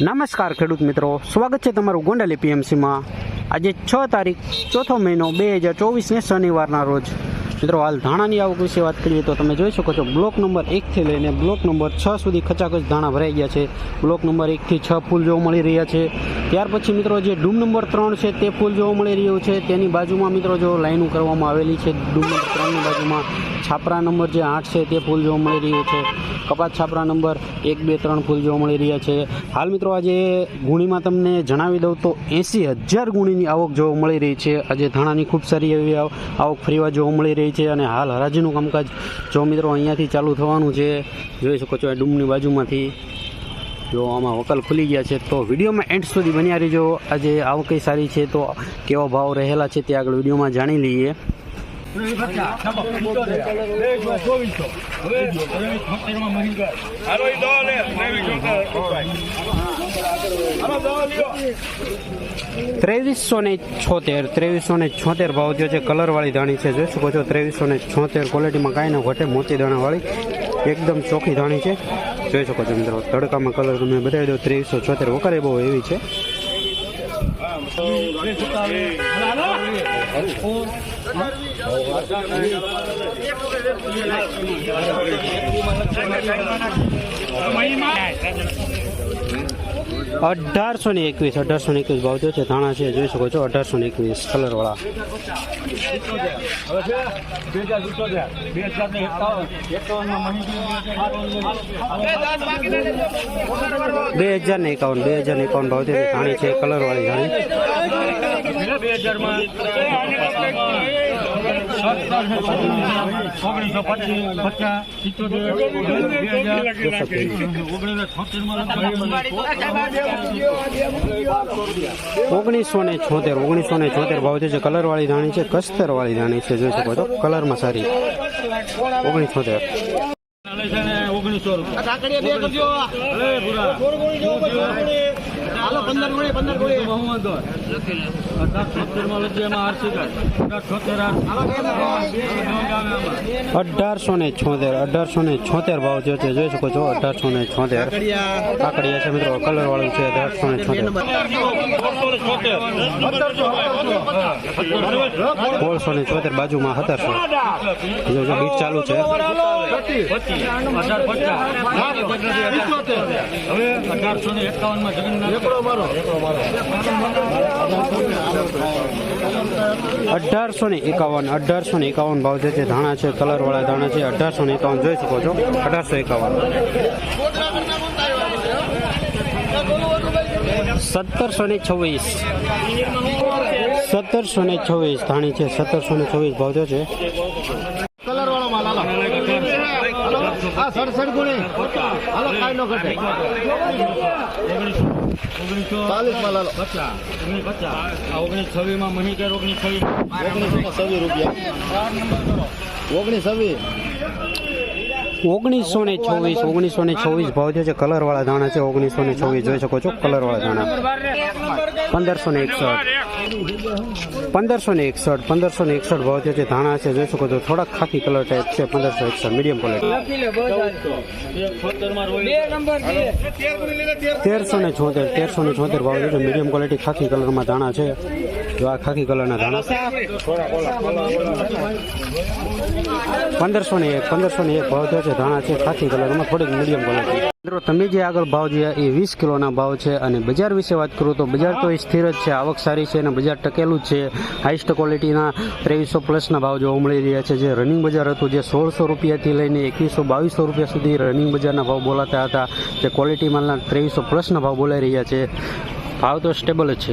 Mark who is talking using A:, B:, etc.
A: નમસ્કાર ખેડૂત મિત્રો. સ્વાગત છે તમારું ગોંડલ એપીએમસીમાં. આજે છ તારીખ, ચોથો મહિનો બે હજાર ચોવીસને શનિવારના રોજ. મિત્રો, હાલ ધાણાની આવક વિશે વાત કરીએ તો તમે જોઈ શકો છો, બ્લોક નંબર એકથી લઈને બ્લોક નંબર છ સુધી ખચાખચ ધાણા ભરાઈ ગયા છે. બ્લોક નંબર એકથી છ ફૂલ જોવા મળી રહ્યા છે. ત્યાર પછી મિત્રો જે ડૂમ નંબર ત્રણ છે તે ફૂલ જોવા મળી રહ્યું છે. તેની બાજુમાં મિત્રો જો લાઈનો કરવામાં આવેલી છે, ડૂમ નંબર ત્રણની બાજુમાં છાપરા નંબર જે આઠ છે તે ફૂલ જોવા મળી રહ્યું છે. કપાત છાપરા નંબર એક, બે, ત્રણ ફૂલ જોવા મળી રહ્યા છે. હાલ મિત્રો આજે ગુણીમાં તમને જણાવી દઉં તો એંસી હજાર ગુણીની આવક જોવા મળી રહી છે. આજે ધાણાની ખૂબ સારી એવી આવક ફરીવા જોવા મળી રહી છે અને હાલ હરાજીનું કામકાજ જો મિત્રો અહીંયાથી ચાલુ થવાનું છે, જોઈ શકો છો આ ડૂમની બાજુમાંથી. જો આમાં વકલ ખુલી ગયા છે, તો વિડીયોમાં એન્ડ સુધી બન્યા રહીજો. આજે આવક સારી છે, તો કેવા ભાવ રહેલા છે તે આગળ વિડીયોમાં જાણી લઈએ.
B: ત્રેવીસ
A: ને છોતેર ત્રેવીસો ને છોતેર ભાવ થયો છે કલરવાળી ધાણી છે જોઈ શકો છો ત્રેવીસો ને છોતેર ક્વોલિટીમાં કાંઈ ન ઘટે મોતી દાણાવાળી એકદમ ચોખ્ખી ધાણી છે જોઈ શકો છો મિત્રો તડકામાં કલર તમે બતાવી દો ત્રેવીસો છોતેર વખરે બહુ એવી છે અઢારસો ને એકવીસ અઢારસો ને એકવીસ ભાવ છે. ધાણા છે, જોઈ શકો છો અઢારસો ને એકવીસ
B: કલર વાળા બે હજાર ને એકાવન,
A: બે હજાર ને એકાવન ભાવ થયો છે. ધાણી છે, કલરવાળી ધાણી.
B: બે હજારમાં ઓગણીસો પચીસ પચાસ સિત્તોતેર બે હજાર ઓગણીસો છોતેરમાં
A: ઓગણીસો ને છોતેર ઓગણીસો ને છોતેર ભાવ છે કલર વાળી ધાણી છે કસ્તરવાળી ધાણી છે જોઈ શકો છો. કલરમાં સારી. ઓગણીસો છોતેર
B: ઓગણીસો રૂપિયા
A: અઢારસો ને છોતેર અઢારસો ને છોતેર ભાવ થયો છે જોઈ શકો છો અઢારસો ને છોતેર. કાકડિયા. છે મિત્રો કલરવાળું છે અઢારસો ને છોતેર. સોળસો ને છોતેર બાજુમાં સત્તરસો. જો જો બીટ ચાલુ છે.
B: હવે અઢારસો ને એકાવનમાં જગન્નાથ
A: અઢારસો ને એકાવન અઢારસો ને એકાવન ભાવ જે છે ધાણા છે કલરવાળા ધાણા છે અઢારસો ને એકાવન જોઈ શકો છો. અઢારસો એકાવન. સત્તરસો ને છવ્વીસ. સત્તરસો ને છવ્વીસ ધાણી છે સત્તરસો ને છવ્વીસ ભાવ છે.
C: કલર વાળો માલ આ સડસઠ ગુણે. હાલો કાંઈ નો ઘટે. ચાલીસ માલ હાલો
B: પચાસ ઓગણીસ પચાસ આ ઓગણીસ છવ્વીસ. ઓગણીસ છવ્વીસ
C: રૂપિયા. ઓગણીસ છવ્વીસ.
A: ઓગણીસો ને છવ્વીસ ઓગણીસો ને છવ્વીસ ભાવ જે છે કલરવાળા ધાણા છે ઓગણીસો ને છવ્વીસ જોઈ શકો છો કલરવાળા ધાણા પંદરસો ને એકસઠ. પંદરસો ને એકસઠ પંદરસો ને એકસઠ ભાવ જે છે ધાણા છે જોઈ શકો છો થોડાક ખાકી કલર ટાઈપ છે પંદરસો એકસઠ મીડિયમ ક્વોલિટી તેરસો ને છોતેર તેરસો ને છોતેર ભાવ છે મીડિયમ ક્વોલિટી ખાકી કલરમાં ધાણા છે. જો આ ખાકી કલરના ધાણા પંદરસો ને એક, પંદરસો ને એક ભાવ થયો છે. ધાણા છે ખાકી કલરમાં થોડીક મીડિયમ કલર મિત્રો, તમે જે આગળ ભાવ જોયા એ વીસ કિલોના ભાવ છે અને બજાર વિશે વાત કરું તો બજાર તો એ સ્થિર જ છે, આવક સારી છે અને બજાર ટકેલું જ છે. હાઈસ્ટ ક્વોલિટીના ત્રેવીસો પ્લસના ભાવ જોવા મળી રહ્યા છે. જે રનિંગ બજાર હતું, જે સોળસો રૂપિયાથી લઈને એકવીસો બાવીસો રૂપિયા સુધી રનિંગ બજારના ભાવ બોલાતા હતા. જે ક્વોલિટી માલના ત્રેવીસો પ્લસના ભાવ બોલાઈ રહ્યા છે. ભાવ તો સ્ટેબલ જ છે.